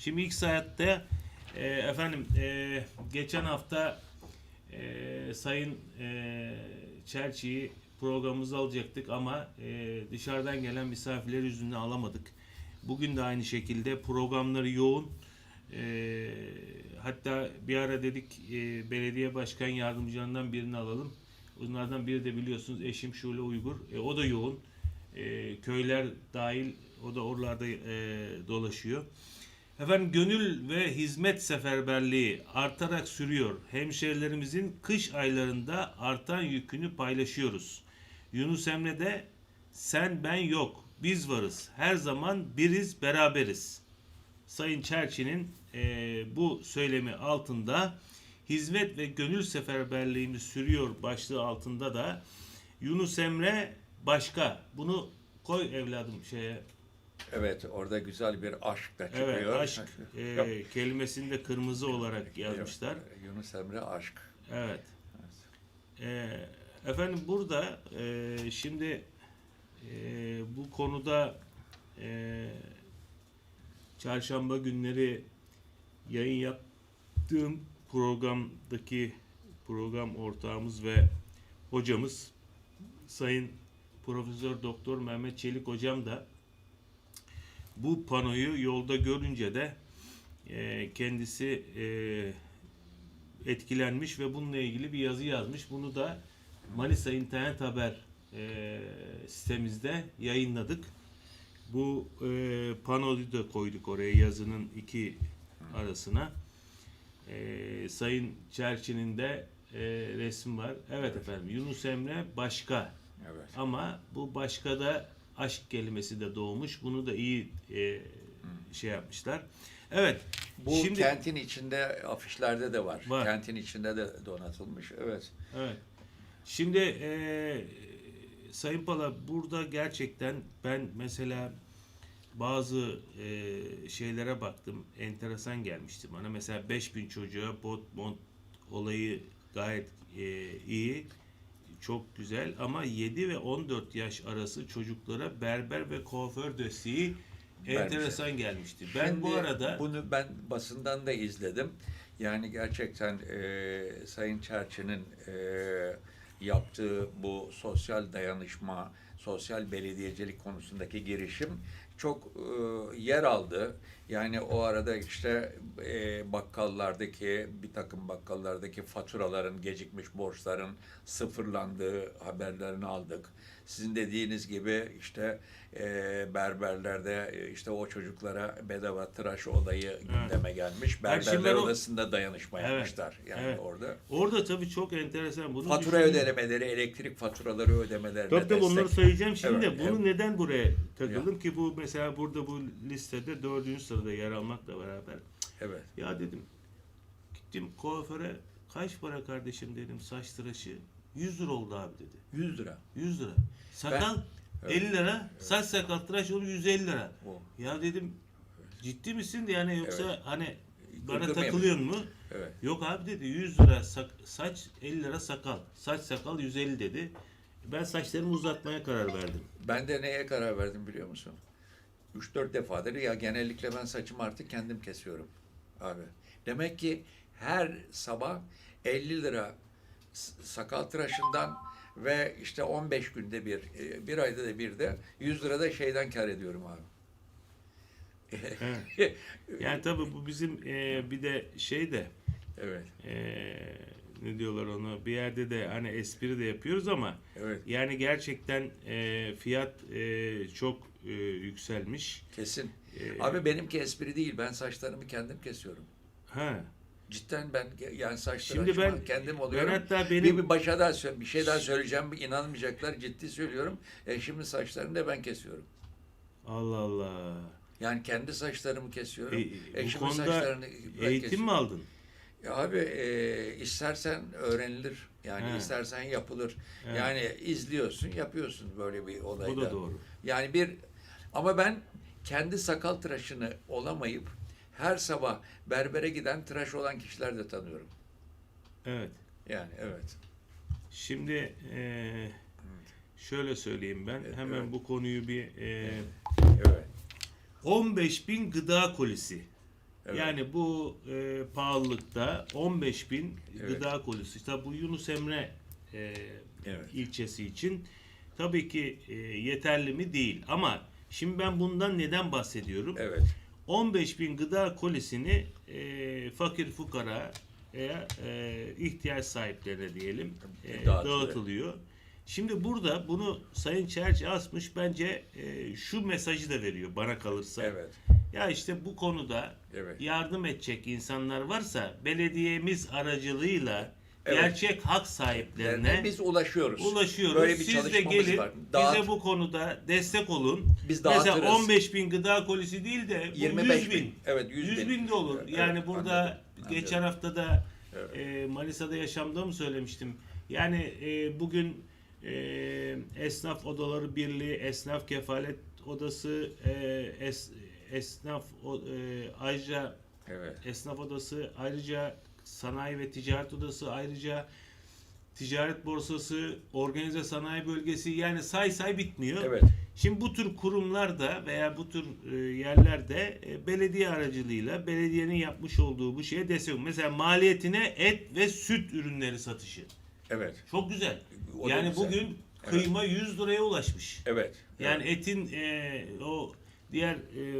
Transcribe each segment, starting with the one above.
Şimdi ilk saatte e, efendim e, geçen hafta e, Sayın e, Çerçi'yi programımıza alacaktık ama e, dışarıdan gelen misafirler yüzünden alamadık. Bugün de aynı şekilde programları yoğun. E, hatta bir ara dedik e, belediye başkan yardımcılarından birini alalım. Bunlardan biri de biliyorsunuz eşim Şule Uygur. E, o da yoğun. E, köyler dahil o da oralarda e, dolaşıyor. Efendim gönül ve hizmet seferberliği artarak sürüyor. Hemşehrilerimizin kış aylarında artan yükünü paylaşıyoruz. Yunus Emre'de sen ben yok biz varız her zaman biriz beraberiz. Sayın Çerçi'nin eee, bu söylemi altında hizmet ve gönül seferberliğimiz sürüyor başlığı altında da Yunus Emre başka. Bunu koy evladım şeye. Evet orada güzel bir aşk da çıkıyor. Evet aşk Yok, kelimesini de kırmızı olarak yazmışlar. Yunus Emre aşk. Evet. Eee, efendim burada eee, şimdi eee, bu konuda eee, çarşamba günleri yayın yaptığım programdaki program ortağımız ve hocamız Sayın Profesör Doktor Mehmet Çelik hocam da bu panoyu yolda görünce de eee, kendisi eee etkilenmiş ve bununla ilgili bir yazı yazmış. Bunu da Manisa İnternet Haber e, sitemizde yayınladık. Bu e, panoyu da koyduk oraya yazının iki arasına. E, Sayın Çerçi'nin de e, resim var. Evet efendim Yunus Emre başka Evet. ama bu başka da aşk kelimesi de doğmuş. Bunu da iyi e, şey yapmışlar. Evet. Bu şimdi kentin içinde afişlerde de var. Var. Kentin içinde de donatılmış. Evet. Evet. Şimdi eee Sayın Pala burada gerçekten ben mesela bazı eee, şeylere baktım. Enteresan gelmişti bana. Mesela 5000 çocuğa bot mont olayı gayet eee, iyi. Çok güzel ama 7 ve 14 yaş arası çocuklara berber ve kuaför desteği enteresan gelmişti. Ben bu Şimdi arada bunu ben basından da izledim. Yani gerçekten e, Sayın Çerçi'nin e, yaptığı bu sosyal dayanışma, sosyal belediyecilik konusundaki girişim çok e, yer aldı. Yani o arada işte e, bakkallardaki bir takım bakkallardaki faturaların gecikmiş borçların sıfırlandığı haberlerini aldık. Sizin dediğiniz gibi işte e, berberlerde e, işte o çocuklara bedava tıraş olayı gündeme gelmiş. Berberler o- odasında dayanışma Evet, yapmışlar. Yani evet. orada. orada tabii çok enteresan. Bunu Fatura düşünün. ödemeleri, elektrik faturaları ödemelerine Tabii destek. onları söyleyeceğim şimdi. Evet, Bunu evet. neden buraya takıldım ki bu mesela burada bu listede dördüncü sırada yer almakla beraber. Evet. Ya dedim gittim kuaföre kaç para kardeşim dedim saç tıraşı 100 lira oldu abi dedi. 100 lira. 100 lira. Sakal Evet. 50 lira. Saç sakal tıraş olur 150 lira. O. Ya dedim ciddi misin yani yoksa Evet. hani bana takılıyor mu? Evet. Yok abi dedi 100 lira sak- saç 50 lira sakal. Saç sakal 150 dedi. Ben saçlarımı uzatmaya karar verdim. Ben de neye karar verdim biliyor musun? 3-4 defadır ya genellikle ben saçımı artık kendim kesiyorum abi. Demek ki her sabah 50 lira sakal tıraşından ve işte 15 günde bir, e, bir ayda da bir de 100 lira da şeyden kar ediyorum abi. Evet. Yani tabii bu bizim e, bir de şey de evet, e, ne diyorlar onu bir yerde de hani espri de yapıyoruz ama evet. yani gerçekten e, fiyat e, çok e, yükselmiş. Kesin. E, Abi benimki espri değil. Ben saçlarımı kendim kesiyorum. ha. Cidden ben yani saç Şimdi ben- kendim oluyorum. ben hatta bir, benim- bir başa daha bir şey daha söyleyeceğim. inanmayacaklar. Ciddi söylüyorum. Eşimin saçlarını da ben kesiyorum. Allah Allah. Yani kendi saçlarımı kesiyorum. E, Eşimin saçlarını ben eğitim kesiyorum. mi aldın? Ya abi e, istersen öğrenilir. Yani He. istersen yapılır. Evet. Yani izliyorsun, yapıyorsun böyle bir olayda. Bu da doğru. Yani bir ama ben kendi sakal tıraşını olamayıp her sabah berbere giden tıraş olan kişiler de tanıyorum. Evet. Yani evet. Şimdi e, şöyle söyleyeyim ben. Evet, Hemen evet. bu konuyu bir e, Evet. 15 bin gıda kolisi. Evet. Yani bu e, pahalılıkta 15 bin Evet. gıda kolisi. İşte bu Yunus Emre e, Evet. ilçesi için tabii ki e, yeterli mi değil. Ama şimdi ben bundan neden bahsediyorum? Evet. 15 bin gıda kolisini e, fakir fukara veya e, ihtiyaç sahiplerine diyelim e, Dağıtılıyor. dağıtılıyor. Şimdi burada bunu Sayın Çerçi asmış bence e, şu mesajı da veriyor bana kalırsa. Evet. Ya işte bu konuda Evet. yardım edecek insanlar varsa belediyemiz aracılığıyla Evet. gerçek hak sahiplerine Yani biz ulaşıyoruz. ulaşıyoruz. Böyle bir Siz de gelin var. Dağıt- bize bu konuda destek olun. Biz Mesela dağıtırız. 15 bin gıda kolisi değil de bu 25 100 bin. bin. Evet 100, 100 bin. bin de olur. Evet, yani evet, burada anladım, geçen anladım. hafta da Evet. e, Manisa'da yaşamda söylemiştim. Yani e, bugün e, Esnaf Odaları Birliği, Esnaf Kefalet Odası, e, es, Esnaf o- e, ayrıca Evet. Esnaf Odası, ayrıca Sanayi ve Ticaret Odası, ayrıca Ticaret Borsası, Organize Sanayi Bölgesi yani say say bitmiyor. Evet. Şimdi bu tür kurumlarda veya bu tür e, yerlerde e, belediye aracılığıyla belediyenin yapmış olduğu bu şeye destek. Mesela maliyetine et ve süt ürünleri satışı. Evet. Çok güzel. O yani güzel. bugün kıyma 100 liraya ulaşmış. Evet. Yani evet. etin e, o diğer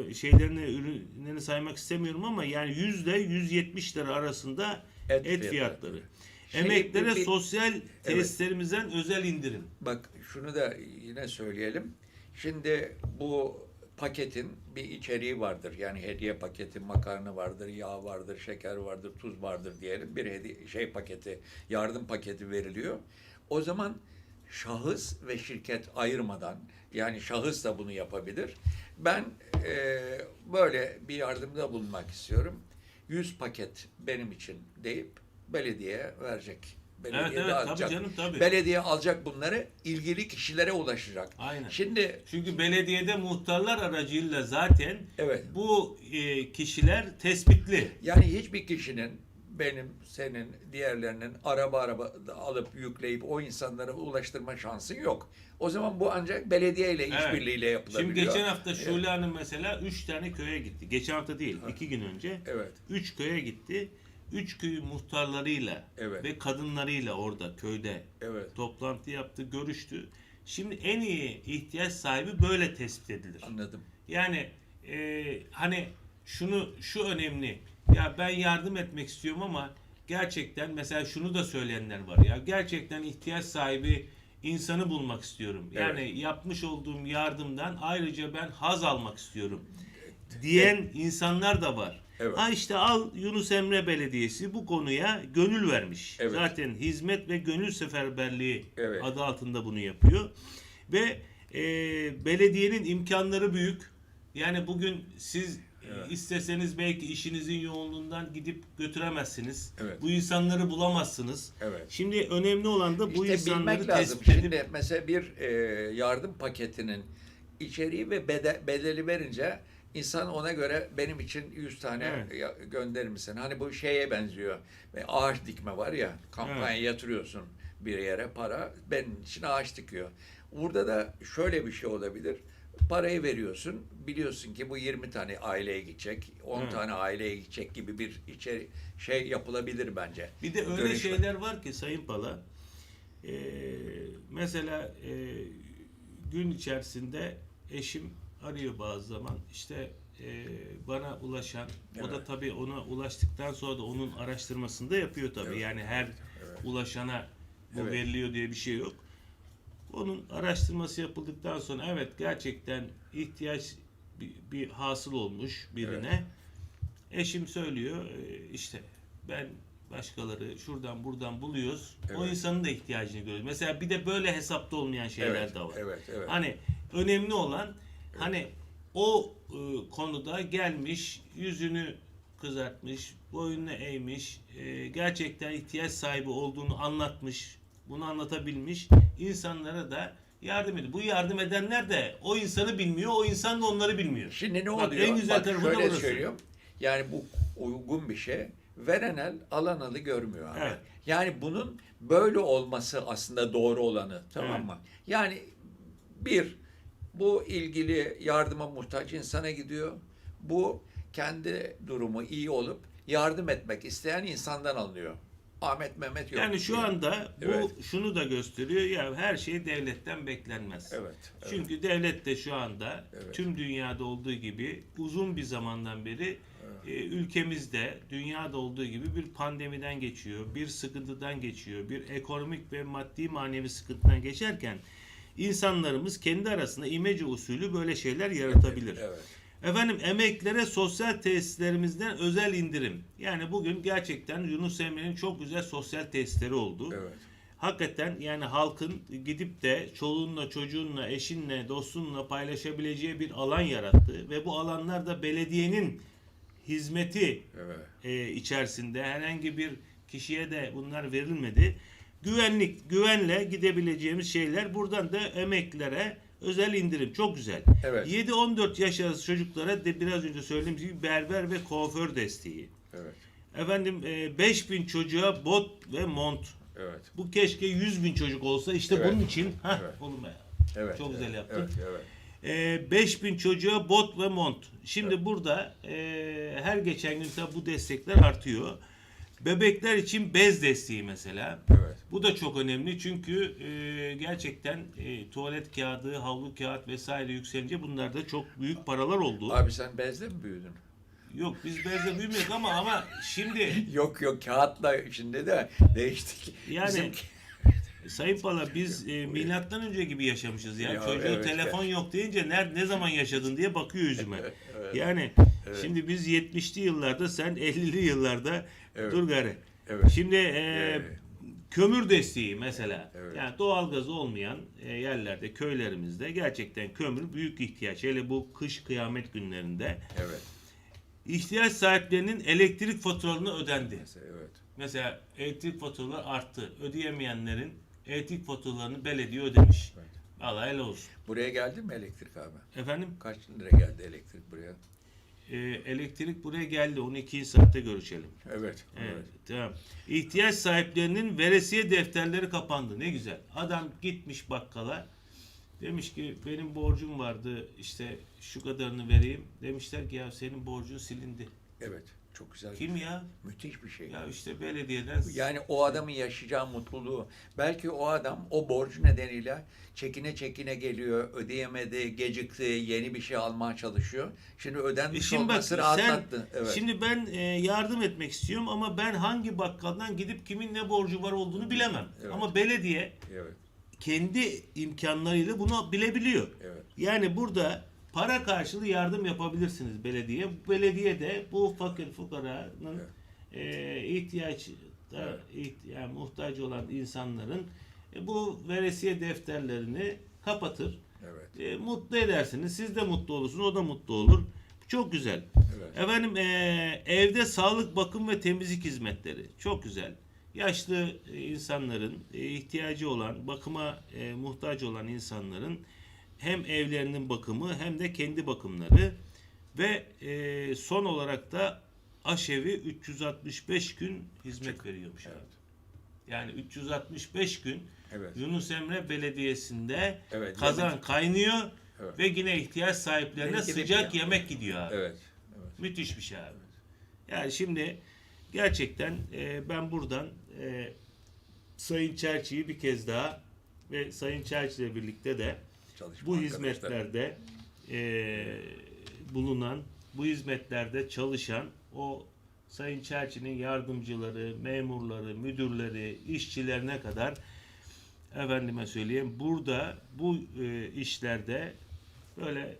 e, şeylerini ürünlerini saymak istemiyorum ama yani yüzde 170 lira arasında Et et, fiyatları. fiyatları. Şey, Emeklere bir- sosyal tesislerimizden özel indirim. Bak şunu da yine söyleyelim. Şimdi bu paketin bir içeriği vardır. Yani hediye paketi, makarna vardır, yağ vardır, şeker vardır, tuz vardır diyelim. Bir hediye, şey paketi, yardım paketi veriliyor. O zaman şahıs ve şirket ayırmadan yani şahıs da bunu yapabilir. Ben eee, böyle bir yardımda bulunmak istiyorum. 100 paket benim için deyip belediyeye verecek. Belediye Evet, evet, dağıtacak. tabii canım, tabii. Belediye alacak bunları ilgili kişilere ulaşacak. Aynen. Şimdi Çünkü belediyede muhtarlar aracıyla zaten Evet. bu e, kişiler tespitli. yani hiçbir kişinin benim, senin, diğerlerinin araba araba alıp yükleyip o insanlara ulaştırma şansı yok. O zaman bu ancak belediye ile Evet. işbirliğiyle yapılabiliyor. Şimdi geçen hafta Evet. Şule Hanım mesela 3 tane köye gitti. Geçen hafta değil, 2 gün önce. Evet. 3 köye gitti. 3 köyün muhtarlarıyla Evet. ve kadınlarıyla orada köyde Evet. toplantı yaptı, görüştü. Şimdi en iyi ihtiyaç sahibi böyle tespit edilir. Anladım. Yani e, hani şunu şu önemli. Ya ben yardım etmek istiyorum ama gerçekten mesela şunu da söyleyenler var ya. Gerçekten ihtiyaç sahibi insanı bulmak istiyorum. Yani yapmış olduğum yardımdan ayrıca ben haz almak istiyorum diyen insanlar da var. Evet. Ha işte al Yunus Emre Belediyesi bu konuya gönül vermiş. Evet. Zaten hizmet ve gönül seferberliği Evet. adı altında bunu yapıyor. Ve e, belediyenin imkanları büyük. Yani bugün siz Evet. isteseniz belki işinizin yoğunluğundan gidip götüremezsiniz. Evet. Bu insanları bulamazsınız. Evet. Şimdi önemli olan da bu İşte insanları tespit edip Şimdi mesela bir e, yardım paketinin içeriği ve bede- bedeli verince insan ona göre benim için 100 tane Evet. gönderir misin? Hani bu şeye benziyor. Ve ağaç dikme var ya kampanya yatırıyorsun bir yere para benim için ağaç dikiyor. Burada da şöyle bir şey olabilir. Parayı veriyorsun. Biliyorsun ki bu 20 tane aileye gidecek, 10 Evet. tane aileye gidecek gibi bir içeri şey yapılabilir bence. Bir de öyle Dönüşme. şeyler var ki Sayın Pala. e, mesela e, gün içerisinde eşim arıyor bazı zaman. İşte e, bana ulaşan, o da Evet. tabii ona ulaştıktan sonra da onun araştırmasını da yapıyor tabii. Evet. Yani her Evet. ulaşana bu Evet. veriliyor diye bir şey yok. Onun araştırması yapıldıktan sonra evet gerçekten ihtiyaç bir, bir hasıl olmuş birine. Eşim söylüyor e, işte ben başkaları şuradan buradan buluyoruz. O Evet. insanın da ihtiyacını görüyoruz. Mesela bir de böyle hesapta olmayan şeyler Evet, de var. evet, evet. Hani önemli olan hani o e, konuda gelmiş yüzünü kızartmış, boynunu eğmiş, e, gerçekten ihtiyaç sahibi olduğunu anlatmış, bunu anlatabilmiş insanlara da yardım ediyor. Bu yardım edenler de o insanı bilmiyor, o insan da onları bilmiyor. Şimdi ne Bak, oluyor? en güzel Bak, tarafı da burası. söylüyorum. Yani bu uygun bir şey. Veren el alan alı görmüyor abi. Evet. Yani bunun böyle olması aslında doğru olanı. Tamam Evet. mı? Yani bir bu ilgili yardıma muhtaç insana gidiyor. Bu kendi durumu iyi olup yardım etmek isteyen insandan alınıyor. Ahmet Mehmet yok. Yani şu anda bu Evet. şunu da gösteriyor ya her şey devletten beklenmez. Evet. evet. Çünkü devlet de şu anda Evet. tüm dünyada olduğu gibi uzun bir zamandan beri e, ülkemizde dünyada olduğu gibi bir pandemiden geçiyor, bir sıkıntıdan geçiyor, bir ekonomik ve maddi manevi sıkıntıdan geçerken insanlarımız kendi arasında imece usulü böyle şeyler yaratabilir. Evet. Efendim emeklilere sosyal tesislerimizden özel indirim. Yani bugün gerçekten Yunus Emre'nin çok güzel sosyal tesisleri oldu. Evet. Hakikaten yani halkın gidip de çoluğunla, çocuğunla, eşinle, dostunla paylaşabileceği bir alan yarattı. Ve bu alanlar da belediyenin hizmeti Evet. e, içerisinde herhangi bir kişiye de bunlar verilmedi. Güvenlik, güvenle gidebileceğimiz şeyler buradan da emeklilere özel indirim. Çok güzel. Evet. 7-14 yaş arası çocuklara de biraz önce söylediğim gibi berber ve kuaför desteği. Evet. Efendim e, 5000 çocuğa bot ve mont. Evet. Bu keşke 100 bin çocuk olsa. İşte Evet. bunun için. Heh, Evet. oğlum ya. Evet. Çok güzel evet, yaptın. Evet. Evet. E, 5000 çocuğa bot ve mont. Şimdi burada e, her geçen gün tabii bu destekler artıyor. Bebekler için bez desteği mesela. Evet. Bu da çok önemli çünkü e, gerçekten e, tuvalet kağıdı, havlu kağıt vesaire yükselince bunlarda çok büyük paralar oldu. Abi sen bezle mi büyüdün? Yok biz bezle büyümüyoruz ama ama şimdi Yok yok kağıtla şimdi de değiştik. Yani Bizim- Sayın Pala biz e, milattan önce gibi yaşamışız ya. Ya, Çocuğu evet, telefon yok deyince ner ne zaman yaşadın diye bakıyor yüzüme. Evet. Yani Evet. şimdi biz 70'li yıllarda sen 50'li yıllarda Evet. dur gari. Evet. Şimdi e, Evet. kömür desteği mesela. Evet. Yani doğalgaz olmayan e, yerlerde, köylerimizde gerçekten kömür büyük ihtiyaç. Hele bu kış kıyamet günlerinde Evet. ihtiyaç sahiplerinin elektrik faturalarını ödendi. Mesela, evet. Mesela elektrik faturaları arttı. Ödeyemeyenlerin elektrik faturalarını belediye ödemiş. Evet. Vallahi helal olsun. Buraya geldi mi elektrik abi? Efendim Kaç lira geldi elektrik buraya? E, elektrik buraya geldi. Onu ikinci saatte görüşelim. Evet. Evet, tamam. İhtiyaç sahiplerinin veresiye defterleri kapandı. Ne güzel. Adam gitmiş bakkala. Demiş ki benim borcum vardı işte şu kadarını vereyim. Demişler ki ya senin borcun silindi. Evet. Çok güzel. Kim ya? Müthiş bir şey. Ya işte belediyeden Yani o adamın yaşayacağı mutluluğu. Belki o adam o borcu nedeniyle çekine çekine geliyor, ödeyemedi, gecikti, yeni bir şey almaya çalışıyor. Şimdi E ödenmiş şimdi bak olması sen, rahatlattı. Evet. şimdi ben e, yardım etmek istiyorum ama ben hangi bakkaldan gidip kimin ne borcu var olduğunu bilemem. Evet. Ama belediye Evet. kendi imkanlarıyla bunu bilebiliyor. Evet. Yani burada para karşılığı yardım yapabilirsiniz belediye. Belediye de bu fakir fukaranın e, ihtiyaç iht- yani muhtaç olan insanların e, bu veresiye defterlerini kapatır. Evet. E, mutlu edersiniz. Siz de mutlu olursunuz. O da mutlu olur. Çok güzel. Evet. Efendim e, evde sağlık, bakım ve temizlik hizmetleri. Çok güzel. Yaşlı e, insanların e, ihtiyacı olan, bakıma e, muhtaç olan insanların hem evlerinin bakımı hem de kendi bakımları ve e, son olarak da aşevi 365 gün hizmet veriyormuş abi. Evet. Yani 365 gün Evet. Yunus Emre Belediyesi'nde Evet, kazan yemek. kaynıyor Evet. ve yine ihtiyaç sahiplerine Gidip sıcak ya. yemek gidiyor abi. Evet. Evet. Müthiş bir şey abi. Yani şimdi gerçekten e, ben buradan e, Sayın Çerçi'yi bir kez daha ve Sayın Çerçi ile birlikte de Çalışma bu arkadaşlar. hizmetlerde e, bulunan, bu hizmetlerde çalışan o Sayın Çerçi'nin yardımcıları, memurları, müdürleri, işçilerine kadar efendime söyleyeyim burada bu e, işlerde böyle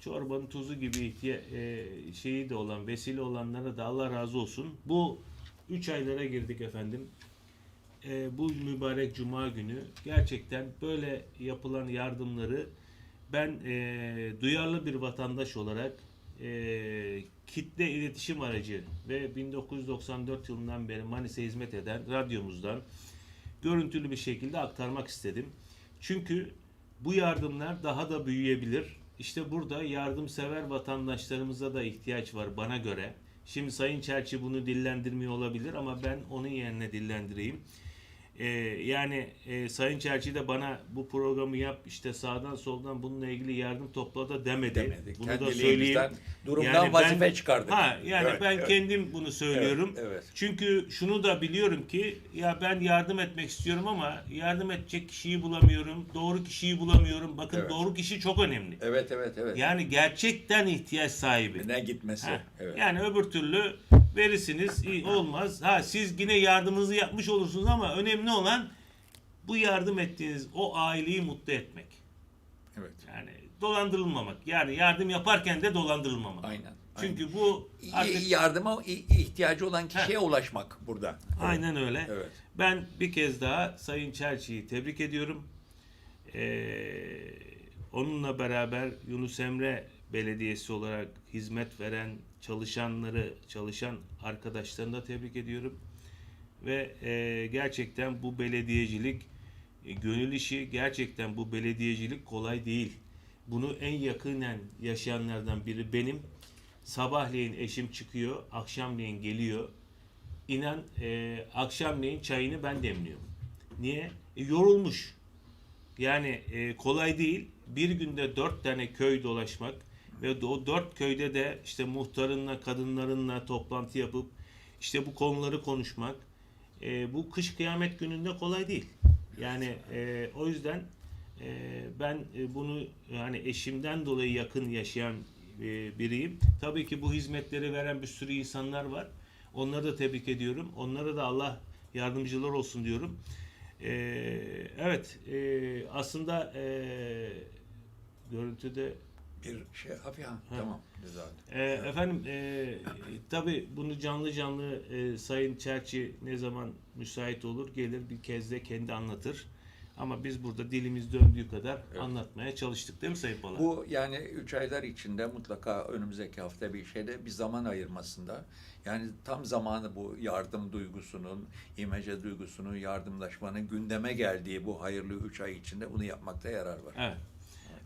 çorbanın tuzu gibi e, şeyi de olan, vesile olanlara da Allah razı olsun. Bu üç aylara girdik efendim. E, bu mübarek cuma günü gerçekten böyle yapılan yardımları ben e, duyarlı bir vatandaş olarak e, kitle iletişim aracı ve 1994 yılından beri Manisa hizmet eden radyomuzdan görüntülü bir şekilde aktarmak istedim. Çünkü bu yardımlar daha da büyüyebilir. İşte burada yardımsever vatandaşlarımıza da ihtiyaç var bana göre. Şimdi Sayın Çerçi bunu dillendirmiyor olabilir ama ben onun yerine dillendireyim. E, yani e, Sayın Çerçi de bana bu programı yap işte sağdan soldan bununla ilgili yardım topla da demedi. Demedi. Bunu da Kendiliğimizden, söyleyeyim. durumdan Yani ben- vazife çıkardık. Ha yani Evet, ben evet. kendim bunu söylüyorum. Evet, evet. Çünkü şunu da biliyorum ki ya ben yardım etmek istiyorum ama yardım edecek kişiyi bulamıyorum. Doğru kişiyi bulamıyorum. Bakın Evet. doğru kişi çok önemli. Evet evet evet. Yani gerçekten ihtiyaç sahibi. ne gitmesi. Ha, Evet. Yani öbür türlü verirsiniz iyi olmaz. Ha siz yine yardımınızı yapmış olursunuz ama önemli olan bu yardım ettiğiniz o aileyi mutlu etmek. evet. Yani dolandırılmamak. Yani yardım yaparken de dolandırılmamak. Aynen. Çünkü bu aynen. artık Y- yardıma ihtiyacı olan kişiye ulaşmak burada. aynen öyle. Evet. Ben bir kez daha Sayın Çerçi'yi tebrik ediyorum. Ee, onunla beraber Yunus Emre Belediyesi olarak hizmet veren çalışanları, çalışan arkadaşlarını da tebrik ediyorum. Ve e, gerçekten bu belediyecilik e, gönül işi, gerçekten bu belediyecilik kolay değil. Bunu en yakinen yaşayanlardan biri benim. Sabahleyin eşim çıkıyor, akşamleyin geliyor. İnan e, akşamleyin çayını ben demliyorum. Niye? E, yorulmuş. Yani e, kolay değil. Bir günde dört tane köy dolaşmak ve o dört köyde de işte muhtarınla, kadınlarınla toplantı yapıp işte bu konuları konuşmak. E, bu kış kıyamet gününde kolay değil. Yani e, o yüzden e, ben e, bunu yani eşimden dolayı yakın yaşayan e, biriyim. Tabii ki bu hizmetleri veren bir sürü insanlar var. Onları da tebrik ediyorum. Onlara da Allah yardımcılar olsun diyorum. Ee, evet, e, aslında e, görüntüde Bir şey ha, tamam güzel. e, efendim e, tabi bunu canlı canlı e, Sayın Çerçi ne zaman müsait olur gelir bir kez de kendi anlatır. Ama biz burada dilimiz döndüğü kadar Evet. anlatmaya çalıştık değil mi Sayın Polat? Bu yani üç aylar içinde mutlaka önümüzdeki hafta bir şeyde bir zaman ayırmasında yani tam zamanı bu yardım duygusunun, imece duygusunun, yardımlaşmanın gündeme geldiği bu hayırlı üç ay içinde bunu yapmakta yarar var. Evet.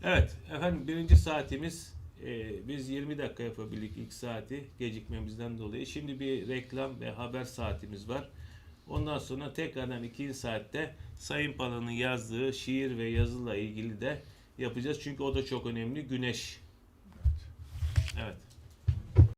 Evet efendim birinci saatimiz e, biz 20 dakika yapabildik ilk saati gecikmemizden dolayı. Şimdi bir reklam ve haber saatimiz var. Ondan sonra tekrardan ikinci saatte Sayın Pala'nın yazdığı şiir ve yazıyla ilgili de yapacağız. Çünkü o da çok önemli. Güneş. Evet.